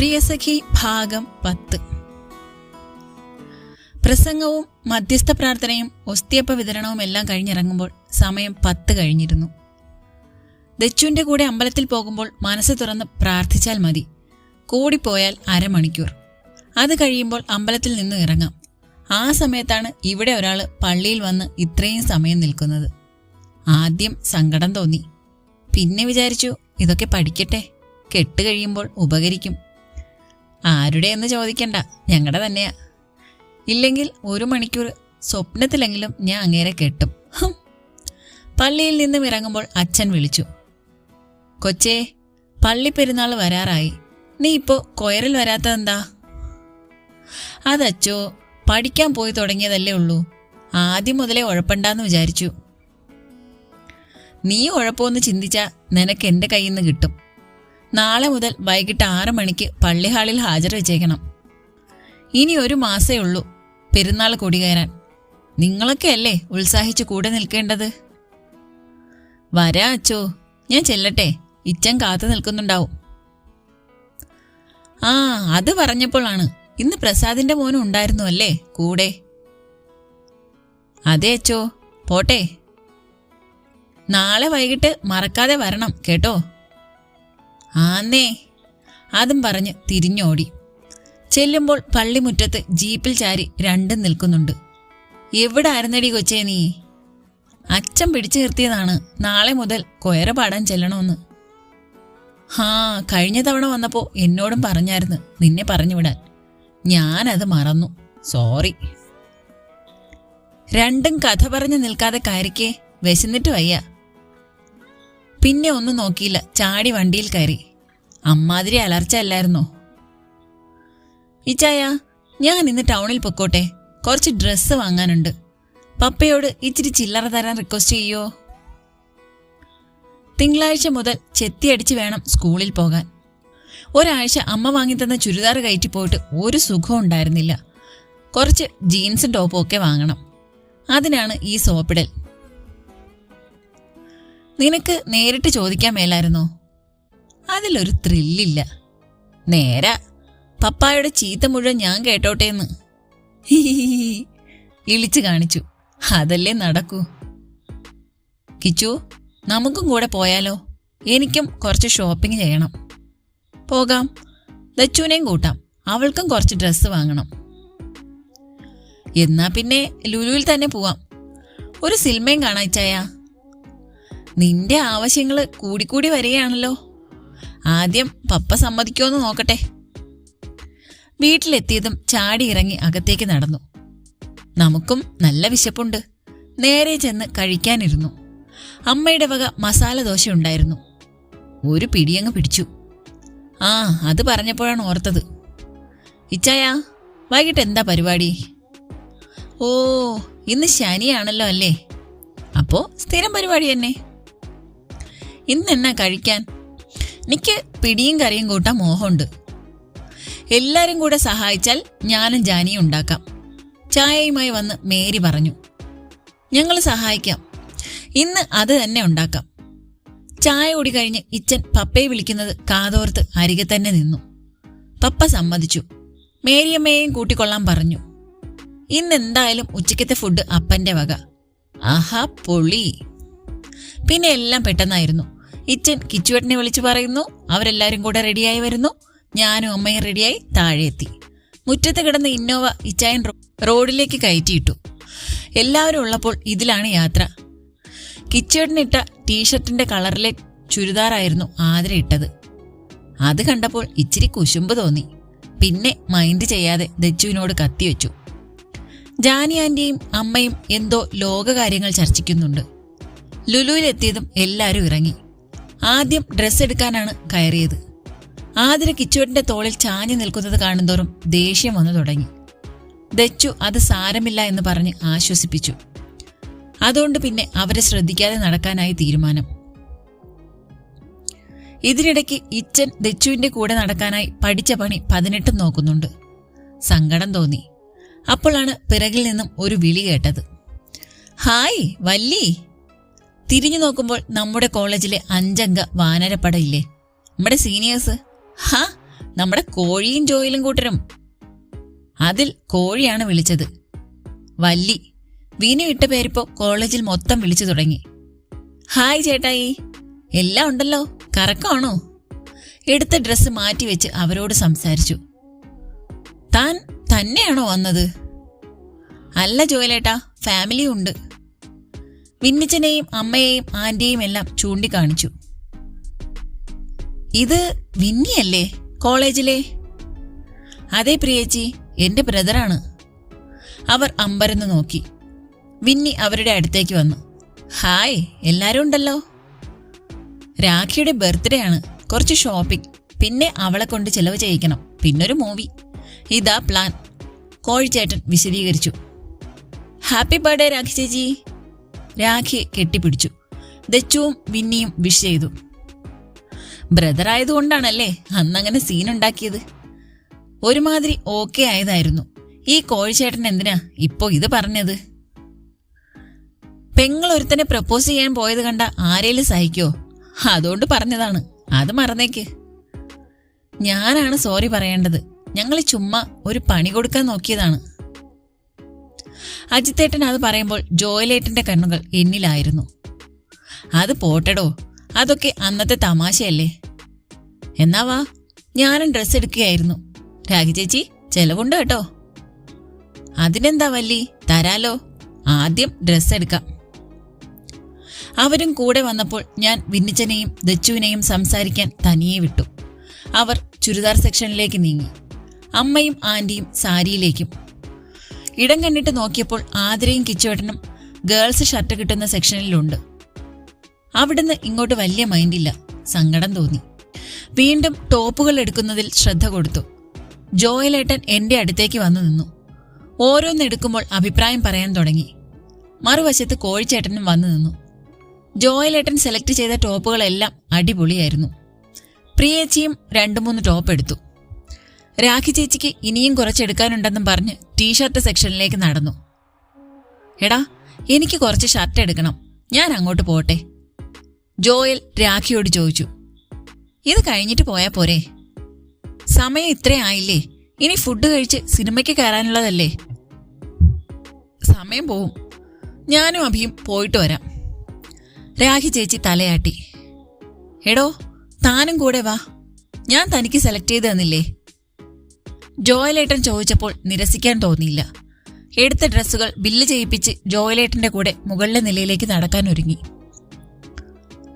പ്രിയസഖി ഭാഗം പത്ത്. പ്രസംഗവും മധ്യസ്ഥ പ്രാർത്ഥനയും ഒസ്തിയപ്പ വിതരണവും എല്ലാം കഴിഞ്ഞിറങ്ങുമ്പോൾ സമയം പത്ത് കഴിഞ്ഞിരുന്നു. ദച്ചുവിന്റെ കൂടെ അമ്പലത്തിൽ പോകുമ്പോൾ മനസ്സ് തുറന്ന് പ്രാർത്ഥിച്ചാൽ മതി. കൂടിപ്പോയാൽ അരമണിക്കൂർ. അത് കഴിയുമ്പോൾ അമ്പലത്തിൽ നിന്ന് ഇറങ്ങാം. ആ സമയത്താണ് ഇവിടെ ഒരാൾ പള്ളിയിൽ വന്ന് ഇത്രയും സമയം നിൽക്കുന്നത്. ആദ്യം സങ്കടം തോന്നി. പിന്നെ വിചാരിച്ചു ഇതൊക്കെ പഠിക്കട്ടെ. കെട്ട് കഴിയുമ്പോൾ ഉപകരിക്കും. ആരുടെ എന്ന് ചോദിക്കണ്ട. ഞങ്ങളുടെ തന്നെയാ. ഇല്ലെങ്കിൽ ഒരു മണിക്കൂർ സ്വപ്നത്തിലെങ്കിലും ഞാൻ അങ്ങേരെ കെട്ടും. പള്ളിയിൽ നിന്നും ഇറങ്ങുമ്പോൾ അച്ഛൻ വിളിച്ചു. കൊച്ചേ പള്ളി പെരുന്നാൾ വരാറായി. നീ ഇപ്പോ കൊയറിൽ വരാത്തതെന്താ? അതച്ചോ പഠിക്കാൻ പോയി തുടങ്ങിയതല്ലേ ഉള്ളൂ. ആദ്യം മുതലേ ഉഴപ്പണ്ടാന്ന് വിചാരിച്ചു. നീ ഉഴപ്പോന്ന് ചിന്തിച്ചാ നിനക്ക് എന്റെ കയ്യിൽ നിന്ന് കിട്ടും. നാളെ മുതൽ വൈകിട്ട് ആറ് മണിക്ക് പള്ളിഹാളിൽ ഹാജർ വെച്ചേക്കണം ഇനി ഒരു മാസേ ഉള്ളൂ പെരുന്നാൾ കൊടികയറാൻ നിങ്ങളൊക്കെ അല്ലേ ഉത്സാഹിച്ച് കൂടെ നിൽക്കേണ്ടത്? വരാ അച്ചോ ഞാൻ ചെല്ലട്ടെ. ഇച്ചൻ കാത്തു നിൽക്കുന്നുണ്ടാവും. ആ അത് പറഞ്ഞപ്പോഴാണ്. ഇന്ന് പ്രസാദിന്റെ മോനും ഉണ്ടായിരുന്നു അല്ലേ? കൂടെ. അതെ അച്ചോ പോട്ടെ. നാളെ വൈകിട്ട് മറക്കാതെ വരണം കേട്ടോ. ആന്നേ. അതും പറഞ്ഞ് തിരിഞ്ഞോടി. ചെല്ലുമ്പോൾ പള്ളിമുറ്റത്ത് ജീപ്പിൽ ചാരി രണ്ടും നിൽക്കുന്നുണ്ട്. എവിടെ ആയിരുന്നടി കൊച്ചേ നീ? അച്ഛൻ പിടിച്ചു നിർത്തിയതാണ്. നാളെ മുതൽ കൊയറ പാടാൻ ചെല്ലണമെന്ന്. ഹാ കഴിഞ്ഞ തവണ വന്നപ്പോൾ എന്നോടും പറഞ്ഞായിരുന്നു നിന്നെ പറഞ്ഞു വിടാൻ. ഞാനത് മറന്നു. സോറി. രണ്ടും കഥ പറഞ്ഞു നിൽക്കാതെ കയറിക്കേ. വിശന്നിട്ട് വയ്യ. പിന്നെ ഒന്നും നോക്കിയില്ല. ചാടി വണ്ടിയിൽ കയറി. അമ്മാതിരി അലർച്ച അല്ലായിരുന്നോ? ഇച്ചായ ഞാൻ ഇന്ന് ടൗണിൽ പൊക്കോട്ടെ. കുറച്ച് ഡ്രസ്സ് വാങ്ങാനുണ്ട്. പപ്പയോട് ഇച്ചിരി ചില്ലറ തരാൻ റിക്വസ്റ്റ് ചെയ്യോ? തിങ്കളാഴ്ച മുതൽ ചെത്തിയടിച്ച് വേണം സ്കൂളിൽ പോകാൻ. ഒരാഴ്ച അമ്മ വാങ്ങിത്തന്ന ചുരിദാർ കയറ്റി പോയിട്ട് ഒരു സുഖം ഉണ്ടായിരുന്നില്ല. കുറച്ച് ജീൻസും ടോപ്പും ഒക്കെ വാങ്ങണം. അതിനാണ് ഈ സോപ്പിടൽ. നിനക്ക് നേരിട്ട് ചോദിക്കാൻ മേലായിരുന്നോ? അതിലൊരു ത്രില്ലില്ല നേരാ. പപ്പായുടെ ചീത്ത മുഴുവൻ ഞാൻ കേട്ടോട്ടെ എന്ന് ഇളിച്ചു കാണിച്ചു. അതല്ലേ നടക്കൂ. കിച്ചു നമുക്കും കൂടെ പോയാലോ? എനിക്കും കുറച്ച് ഷോപ്പിംഗ് ചെയ്യണം. പോകാം. ലച്ചുവിനെയും കൂട്ടാം. അവൾക്കും കുറച്ച് ഡ്രസ്സ് വാങ്ങണം. എന്നാ പിന്നെ ലുലുവിൽ തന്നെ പോവാം. ഒരു സിനിമയും കാണാച്ചായ നിന്റെ ആവശ്യങ്ങൾ കൂടിക്കൂടി വരികയാണല്ലോ. ആദ്യം പപ്പ സമ്മതിക്കുമെന്ന് നോക്കട്ടെ. വീട്ടിലെത്തിയതും ചാടി ഇറങ്ങി അകത്തേക്ക് നടന്നു. നമുക്കും നല്ല വിശപ്പുണ്ട്. നേരെ ചെന്ന് കഴിക്കാനിരുന്നു. അമ്മയുടെ വക മസാല ദോശ ഉണ്ടായിരുന്നു. ഒരു പിടിയങ്ങ് പിടിച്ചു. ആ അത് പറഞ്ഞപ്പോഴാണ് ഓർത്തത്. ഇച്ചായ വൈകിട്ട് എന്താ പരിപാടി? ഓ ഇന്ന് ശനിയാണല്ലോ അല്ലേ? അപ്പോ സ്ഥിരം പരിപാടി തന്നെ. ഇന്ന് എന്നാ കഴിക്കാൻ? എനിക്ക് പിടിയും കറിയും കൂട്ടാൻ മോഹമുണ്ട്. എല്ലാരും കൂടെ സഹായിച്ചാൽ ഞാനും ജാനിയും ഉണ്ടാക്കാം. ചായയുമായി വന്ന് മേരി പറഞ്ഞു. ഞങ്ങൾ സഹായിക്കാം. ഇന്ന് അത് തന്നെ ഉണ്ടാക്കാം. ചായ കൂടി കഴിഞ്ഞ് ഇച്ചൻ പപ്പയെ വിളിക്കുന്നത് കാതോർത്ത് അരികെ തന്നെ നിന്നു. പപ്പ സമ്മതിച്ചു. മേരിയമ്മയെയും കൂട്ടിക്കൊള്ളാൻ പറഞ്ഞു. ഇന്ന് എന്തായാലും ഉച്ചക്കത്തെ ഫുഡ് അപ്പന്റെ വക. ആഹാ പൊളി. പിന്നെ എല്ലാം പെട്ടെന്നായിരുന്നു. ഇച്ചൻ കിച്ചുവേട്ടനെ വിളിച്ചു പറയുന്നു. അവരെല്ലാരും കൂടെ റെഡിയായി വരുന്നു. ഞാനും അമ്മയും റെഡിയായി താഴെ എത്തി മുറ്റത്ത് കിടന്ന ഇന്നോവ ഇച്ചായൻ റോഡിലേക്ക് കയറ്റിയിട്ടു. എല്ലാവരും ഉള്ളപ്പോൾ ഇതിലാണ് യാത്ര. കിച്ചേട്ടനിട്ട ടീഷർട്ടിന്റെ കളറിലെ ചുരിദാറായിരുന്നു ആതിര ഇട്ടത്. അത് കണ്ടപ്പോൾ ഇച്ചിരി കുശുമ്പ് തോന്നി. പിന്നെ മൈൻഡ് ചെയ്യാതെ ദച്ചുവിനോട് കത്തിവെച്ചു ജാനി ആന്റിയും അമ്മയും എന്തോ ലോകകാര്യങ്ങൾ ചർച്ചിക്കുന്നുണ്ട്. ലുലുവിലെത്തിയതും എല്ലാവരും ഇറങ്ങി. ആദ്യം ഡ്രസ്സ് എടുക്കാനാണ് കയറിയത്. ആതിര കിച്ചുവേട്ടന്റെ തോളിൽ ചാഞ്ഞു നിൽക്കുന്നത് കാണുന്തോറും ദേഷ്യം വന്നു തുടങ്ങി. ദച്ചു അത് സാരമില്ല എന്ന് പറഞ്ഞ് ആശ്വസിപ്പിച്ചു. അതുകൊണ്ട് പിന്നെ അവരെ ശ്രദ്ധിക്കാതെ നടക്കാനായി തീരുമാനം. ഇതിനിടയ്ക്ക് ഇച്ചൻ ദച്ചുവിന്റെ കൂടെ നടക്കാനായി പഠിച്ച പണി പതിനെട്ടും നോക്കുന്നുണ്ട്. സങ്കടം തോന്നി. അപ്പോഴാണ് പിറകിൽ നിന്നും ഒരു വിളി കേട്ടത്. ഹായ് വല്ലി. തിരിഞ്ഞു നോക്കുമ്പോൾ നമ്മുടെ കോളേജിലെ അഞ്ചംഗ വാനരപ്പടയില്ലേ? നമ്മുടെ സീനിയേഴ്സ്? ഹാ നമ്മുടെ കോഴിയും ജോയിലും കൂട്ടരും. അതിൽ കോഴിയാണ് വിളിച്ചത്. വല്ലി വിനു ഇട്ട പേരിപ്പോ കോളേജിൽ മൊത്തം വിളിച്ചു തുടങ്ങി. ഹായ് ചേട്ടായി. എല്ലാം ഉണ്ടല്ലോ. കറക്കമാണോ? എടുത്ത ഡ്രസ്സ് മാറ്റിവെച്ച് അവരോട് സംസാരിച്ചു. താൻ തന്നെയാണോ വന്നത്? അല്ല ജോയിലേട്ടാ ഫാമിലി ഉണ്ട് വിന്നിച്ചനെയും അമ്മയെയും ആന്റിയെയും എല്ലാം ചൂണ്ടിക്കാണിച്ചു. ഇത് വിന്നിയല്ലേ കോളേജിലെ? അതെ പ്രിയേച്ചി എന്റെ ബ്രദറാണ്. അവർ അമ്പരന്ന് നോക്കി. വിന്നി അവരുടെ അടുത്തേക്ക് വന്നു. ഹായ് എല്ലാരും ഉണ്ടല്ലോ? രാഖിയുടെ ബർത്ത്ഡേ ആണ്. കുറച്ച് ഷോപ്പിംഗ്. പിന്നെ അവളെ കൊണ്ട് ചിലവ് ചെയ്യിക്കണം. പിന്നൊരു മൂവി. ഇതാ പ്ലാൻ. കോഴിച്ചേട്ടൻ വിശദീകരിച്ചു. ഹാപ്പി ബർത്ത്ഡേ രാഖി ചേച്ചി. രാഖിയെ കെട്ടിപ്പിടിച്ചു. ദച്ചുവും വിന്നിയും വിഷ് ചെയ്തു. ബ്രദർ ആയതുകൊണ്ടാണല്ലേ അന്നങ്ങനെ സീൻ ഉണ്ടാക്കിയത്? ഒരുമാതിരി ഓക്കെ ആയതായിരുന്നു. ഈ കോഴിച്ചേട്ടൻ എന്തിനാ ഇപ്പോ ഇത് പറഞ്ഞത്? പെങ്ങൾ ഒരുത്തനെ പ്രപ്പോസ് ചെയ്യാൻ പോയത് കണ്ട ആരേലും സഹിക്കോ? അതുകൊണ്ട് പറഞ്ഞതാണ്. അത് മറന്നേക്ക്. ഞാനാണ് സോറി പറയേണ്ടത്. ഞങ്ങൾ ചുമ്മാ ഒരു പണി കൊടുക്കാൻ നോക്കിയതാണ്. അജിത്തേട്ടൻ അത് പറയുമ്പോൾ ജോയലേട്ടന്റെ കണ്ണുകൾ എന്നിലായിരുന്നു. അത് പോട്ടടോ അതൊക്കെ അന്നത്തെ തമാശയല്ലേ? എന്നാ വാ ഞാനും ഡ്രസ്സ് എടുക്കുകയായിരുന്നു. രാഗി ചേച്ചി ചെലവുണ്ട് കേട്ടോ. അതിനെന്താ വല്ലി തരാലോ ആദ്യം ഡ്രസ്സ് എടുക്കാം. അവരും കൂടെ വന്നപ്പോൾ ഞാൻ വിന്നിച്ചനെയും ദച്ചുവിനെയും സംസാരിക്കാൻ തനിയെ വിട്ടു. അവർ ചുരിദാർ സെക്ഷനിലേക്ക് നീങ്ങി. അമ്മയും ആന്റിയും സാരിയിലേക്കും ഇടം കണ്ടിട്ട് നോക്കിയപ്പോൾ ആതിരയും കിച്ചുവേട്ടനും ഗേൾസ് ഷർട്ട് കിട്ടുന്ന സെക്ഷനിലുണ്ട്. അവിടുന്ന് ഇങ്ങോട്ട് വലിയ മൈൻഡില്ല. സങ്കടം തോന്നി. വീണ്ടും ടോപ്പുകൾ എടുക്കുന്നതിൽ ശ്രദ്ധ കൊടുത്തു. ജോയലേട്ടൻ എന്റെ അടുത്തേക്ക് വന്നു നിന്നു. ഓരോന്നെടുക്കുമ്പോൾ അഭിപ്രായം പറയാൻ തുടങ്ങി. മറുവശത്ത് കോഴിച്ചേട്ടനും വന്നു നിന്നു. ജോയലേട്ടൻ സെലക്ട് ചെയ്ത ടോപ്പുകളെല്ലാം അടിപൊളിയായിരുന്നു. പ്രിയേച്ചിയും രണ്ടു മൂന്ന് ടോപ്പ് എടുത്തു. രാഖി ചേച്ചിക്ക് ഇനിയും കുറച്ചെടുക്കാനുണ്ടെന്നും പറഞ്ഞ് ടീഷർട്ട് സെക്ഷനിലേക്ക് നടന്നു. എടാ എനിക്ക് കുറച്ച് ഷർട്ട് എടുക്കണം. ഞാൻ അങ്ങോട്ട് പോട്ടെ. ജോയൽ രാഖിയോട് ചോദിച്ചു. ഇത് കഴിഞ്ഞിട്ട് പോയാ പോരെ? സമയം ഇത്രയായില്ലേ ഇനി ഫുഡ് കഴിച്ച് സിനിമയ്ക്ക് കയറാനുള്ളതല്ലേ? സമയം പോവും. ഞാനും അഭിയും പോയിട്ട് വരാം. രാഖി ചേച്ചി തലയാട്ടി. എടോ താനും കൂടെ വാ. ഞാൻ തനിക്ക് സെലക്ട് ചെയ്ത് തന്നില്ലേ? ജോയലേട്ടൻ ചോദിച്ചപ്പോൾ നിരസിക്കാൻ തോന്നിയില്ല. എടുത്ത ഡ്രസ്സുകൾ ബില്ല് ചെയ്യിപ്പിച്ച് ജോയലേട്ടന്റെ കൂടെ മുകളിലെ നിലയിലേക്ക് നടക്കാൻ ഒരുങ്ങി.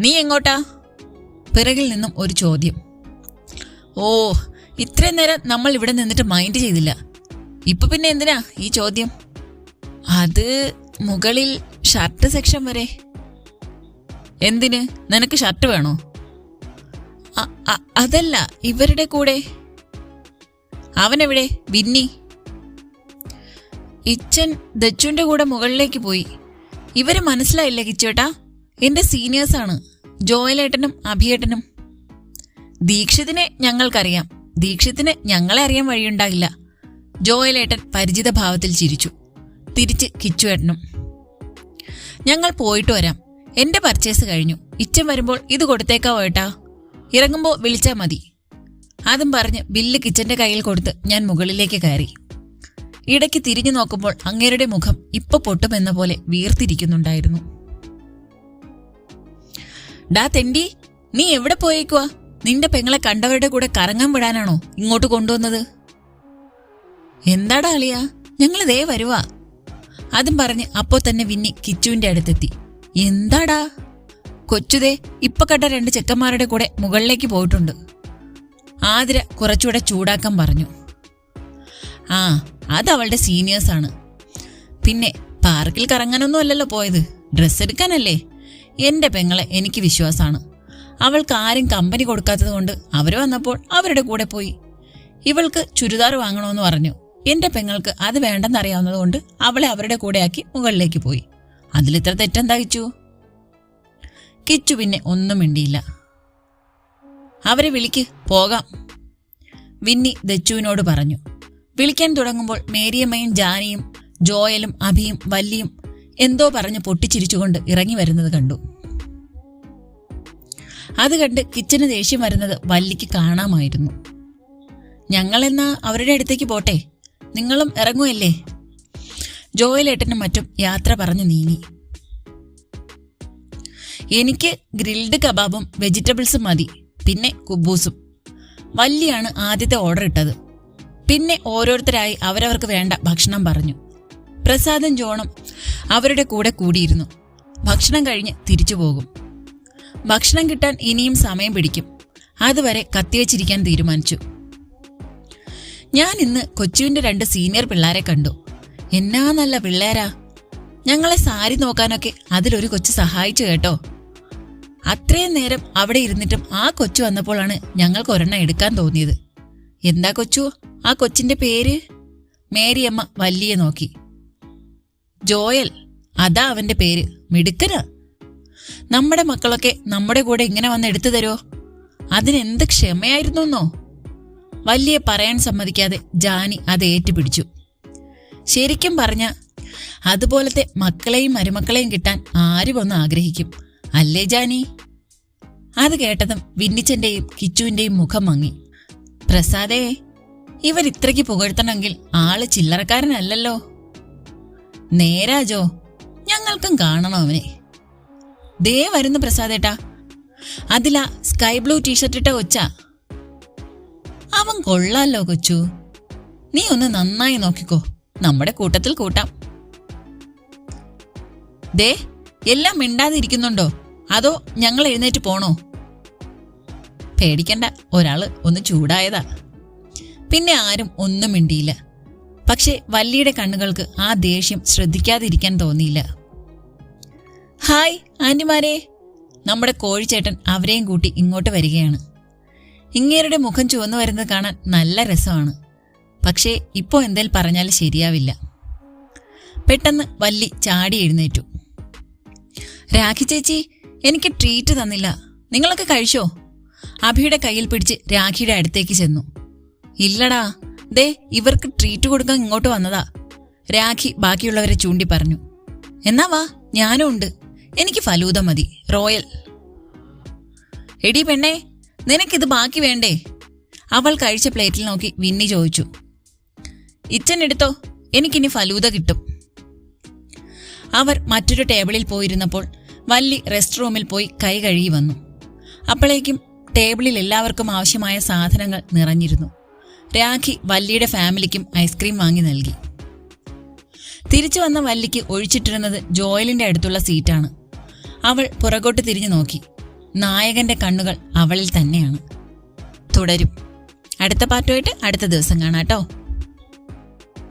നീ എങ്ങോട്ടാ? പിറകിൽ നിന്നും ഒരു ചോദ്യം. ഓ ഇത്രയും നേരം നമ്മൾ ഇവിടെ നിന്നിട്ട് മൈൻഡ് ചെയ്തില്ല. ഇപ്പൊ പിന്നെ എന്തിനാ ഈ ചോദ്യം? അത് മുകളിൽ ഷർട്ട് സെക്ഷൻ വരെ. എന്തിന്? നിനക്ക് ഷർട്ട് വേണോ? അതല്ല ഇവരുടെ കൂടെ. അവനെവിടെ? വിന്നി. ഇച്ചൻ ദച്ചുവിന്റെ കൂടെ മുകളിലേക്ക് പോയി. ഇവർ മനസ്സിലായില്ല കിച്ചേട്ടാ? എന്റെ സീനിയേഴ്സാണ് ജോയലേട്ടനും അഭിയേട്ടനും. ദീക്ഷിതിനെ ഞങ്ങൾക്കറിയാം. ദീക്ഷിത്തിന് ഞങ്ങളെ അറിയാൻ വഴിയുണ്ടാകില്ല. ജോയലേട്ടൻ പരിചിത ഭാവത്തിൽ ചിരിച്ചു. തിരിച്ച് കിച്ചുവേട്ടനും. ഞങ്ങൾ പോയിട്ട് വരാം. എന്റെ പർച്ചേസ് കഴിഞ്ഞു. ഇച്ചൻ വരുമ്പോൾ ഇത് കൊടുത്തേക്കാവോ ഏട്ടാ? ഇറങ്ങുമ്പോൾ വിളിച്ചാൽ മതി. അതും പറഞ്ഞ് ബില്ല് കിച്ചന്റെ കയ്യിൽ കൊടുത്ത് ഞാൻ മുകളിലേക്ക് കയറി. ഇടയ്ക്ക് തിരിഞ്ഞു നോക്കുമ്പോൾ അങ്ങേരുടെ മുഖം ഇപ്പൊ പൊട്ടുമെന്ന പോലെ വീർത്തിരിക്കുന്നുണ്ടായിരുന്നു. ഡാ തെണ്ടി നീ എവിടെ പോയേക്കുവാ? നിന്റെ പെങ്ങളെ കണ്ടവരുടെ കൂടെ കറങ്ങാൻ വിടാനാണോ ഇങ്ങോട്ട് കൊണ്ടുവന്നത്? എന്താടാ അളിയ ഞങ്ങൾ ദേ വരുവാ. അതും പറഞ്ഞ് അപ്പോ തന്നെ വിന്നി കിച്ചുവിന്റെ അടുത്തെത്തി. എന്താടാ? കൊച്ചുതേ ഇപ്പൊ കണ്ട രണ്ട് ചെക്കന്മാരുടെ കൂടെ മുകളിലേക്ക് പോയിട്ടുണ്ട്. ആതിര കുറച്ചുകൂടെ ചൂടാക്കാൻ പറഞ്ഞു. ആ അത് അവളുടെ സീനിയേഴ്സാണ് പിന്നെ പാർക്കിൽ കറങ്ങാനൊന്നും അല്ലല്ലോ പോയത്. ഡ്രസ്സ് എടുക്കാനല്ലേ? എന്റെ പെങ്ങളെ എനിക്ക് വിശ്വാസമാണ് അവൾക്ക് ആരും കമ്പനി കൊടുക്കാത്തത് കൊണ്ട് അവർ വന്നപ്പോൾ അവരുടെ കൂടെ പോയി. ഇവൾക്ക് ചുരിദാർ വാങ്ങണമെന്ന് പറഞ്ഞു. എന്റെ പെങ്ങൾക്ക് അത് വേണ്ടെന്നറിയാവുന്നതുകൊണ്ട് അവളെ അവരുടെ കൂടെയാക്കി മുകളിലേക്ക് പോയി. അതിലിത്ര തെറ്റെന്താ കിച്ചു? കിച്ചു പിന്നെ ഒന്നും മിണ്ടിയില്ല. അവരെ വിളിക്ക് പോകാം. വിന്നി ദച്ചുവിനോട് പറഞ്ഞു. വിളിക്കാൻ തുടങ്ങുമ്പോൾ മേരിയമ്മയും ജാനിയും ജോയലും അഭിയും വല്ലിയും എന്തോ പറഞ്ഞ് പൊട്ടിച്ചിരിച്ചുകൊണ്ട് ഇറങ്ങി വരുന്നത് കണ്ടു. അത് കണ്ട് കിച്ചന് ദേഷ്യം വരുന്നത് വല്ലിക്ക് കാണാമായിരുന്നു. ഞങ്ങളെന്നാ അവരുടെ അടുത്തേക്ക് പോട്ടെ? നിങ്ങളും ഇറങ്ങുമല്ലേ ജോയലേട്ടനും മറ്റും യാത്ര പറഞ്ഞു നീങ്ങി. എനിക്ക് ഗ്രിൽഡ് കബാബും വെജിറ്റബിൾസും മതി. പിന്നെ കുബൂസും. വല്യാണ് ആദ്യത്തെ ഓർഡർ ഇട്ടത്. പിന്നെ ഓരോരുത്തരായി അവരവർക്ക് വേണ്ട ഭക്ഷണം പറഞ്ഞു. പ്രസാദും ജോണും അവരുടെ കൂടെ കൂടിയിരുന്നു. ഭക്ഷണം കഴിഞ്ഞ് തിരിച്ചു പോകും. ഭക്ഷണം കിട്ടാൻ ഇനിയും സമയം പിടിക്കും. അതുവരെ കത്തിവെച്ചിരിക്കാൻ തീരുമാനിച്ചു. ഞാൻ ഇന്ന് കൊച്ചുവിന്റെ രണ്ട് സീനിയർ പിള്ളേരെ കണ്ടു. എന്നാ നല്ല പിള്ളേരാ. ഞങ്ങളെ സാരി നോക്കാനൊക്കെ അതിലൊരു കൊച്ചു സഹായിച്ചു കേട്ടോ. അത്രയും നേരം അവിടെ ഇരുന്നിട്ടും ആ കൊച്ചു വന്നപ്പോഴാണ് ഞങ്ങൾക്ക് ഒരെണ്ണം എടുക്കാൻ തോന്നിയത്. എന്താ കൊച്ചു? ആ കൊച്ചിന്റെ പേര്? മേരിയമ്മ വല്ലിയെ നോക്കി. ജോയൽ അതാ അവന്റെ പേര്. മിടുക്കനാ. നമ്മുടെ മക്കളൊക്കെ നമ്മുടെ കൂടെ ഇങ്ങനെ വന്ന് എടുത്തു തരുമോ അതിനെന്ത് ക്ഷമയായിരുന്നോ വലിയ പറയാൻ സമ്മതിക്കാതെ ജാനി അത് ഏറ്റുപിടിച്ചു. ശരിക്കും പറഞ്ഞ അതുപോലത്തെ മക്കളെയും മരുമക്കളെയും കിട്ടാൻ ആരും ഒന്ന് ആഗ്രഹിക്കും. അല്ലേ ജാനി? അത് കേട്ടതും വിന്നിച്ചന്റെയും കിച്ചുവിന്റെയും മുഖം മങ്ങി. പ്രസാദേ ഇവർ ഇത്രയ്ക്ക് പുകഴ്ത്തണമെങ്കിൽ ആൾ ചില്ലറക്കാരനല്ലല്ലോ. നേരാജോ ഞങ്ങൾക്കും കാണണം അവനെ. ദേ വരുന്നു പ്രസാദേട്ടാ. അതിലാ സ്കൈ ബ്ലൂ ടീഷർട്ട് ഇട്ട കൊച്ച. അവൻ കൊള്ളാലോ കൊച്ചു. നീ ഒന്ന് നന്നായി നോക്കിക്കോ. നമ്മുടെ കൂട്ടത്തിൽ കൂട്ടാം. ദേ എല്ലാം മിണ്ടാതിരിക്കുന്നുണ്ടോ? അതോ ഞങ്ങൾ എഴുന്നേറ്റ് പോണോ? പേടിക്കണ്ട ഒരാൾ ഒന്ന് ചൂടായതാ. പിന്നെ ആരും ഒന്നും മിണ്ടിയില്ല. പക്ഷെ വല്ലിയുടെ കണ്ണുകൾക്ക് ആ ദേഷ്യം ശ്രദ്ധിക്കാതിരിക്കാൻ തോന്നിയില്ല. ഹായ് ആന്റിമാരെ നമ്മുടെ കോഴിച്ചേട്ടൻ അവരെയും കൂട്ടി ഇങ്ങോട്ട് വരികയാണ്. ഇങ്ങേരുടെ മുഖം ചുവന്നു വരുന്നത് കാണാൻ നല്ല രസമാണ്. പക്ഷേ ഇപ്പോൾ എന്തേലും പറഞ്ഞാൽ ശരിയാവില്ല. പെട്ടെന്ന് വല്ലി ചാടി എഴുന്നേറ്റു. രാഖി ചേച്ചി എനിക്ക് ട്രീറ്റ് തന്നില്ല. നിങ്ങളൊക്കെ കഴിച്ചോ? അഭിയുടെ കയ്യിൽ പിടിച്ച് രാഖിയുടെ അടുത്തേക്ക് ചെന്നു. ഇല്ലടാ ദേ ഇവർക്ക് ട്രീറ്റ് കൊടുക്കാൻ ഇങ്ങോട്ട് വന്നതാ. രാഖി ബാക്കിയുള്ളവരെ ചൂണ്ടി പറഞ്ഞു. എന്നാ വാ ഞാനും ഉണ്ട്. എനിക്ക് ഫലൂദ മതി റോയൽ. എടി പെണ്ണേ നിനക്കിത് ബാക്കി വേണ്ടേ? അവൾ കഴിച്ച പ്ലേറ്റിൽ നോക്കി വിന്നി ചോദിച്ചു. ഇച്ചൻ എടുത്തോ എനിക്കിനി ഫലൂദ കിട്ടും. അവർ മറ്റൊരു ടേബിളിൽ പോയിരുന്നപ്പോൾ വല്ലി റെസ്റ്റ് റൂമിൽ പോയി കൈ കഴുകി വന്നു. അപ്പോഴേക്കും ടേബിളിൽ എല്ലാവർക്കും ആവശ്യമായ സാധനങ്ങൾ നിറഞ്ഞിരുന്നു. രാഖി വല്ലിയുടെ ഫാമിലിക്കും ഐസ്ക്രീം വാങ്ങി നൽകി. തിരിച്ചു വന്ന വല്ലിക്ക് ഒഴിച്ചിട്ടിരുന്നത് ജോയലിന്റെ അടുത്തുള്ള സീറ്റാണ് അവൾ പുറകോട്ട് തിരിഞ്ഞു നോക്കി. നായകന്റെ കണ്ണുകൾ അവളിൽ തന്നെയാണ്. തുടരും. അടുത്ത പാട്ടുമായിട്ട് അടുത്ത ദിവസം കാണാട്ടോ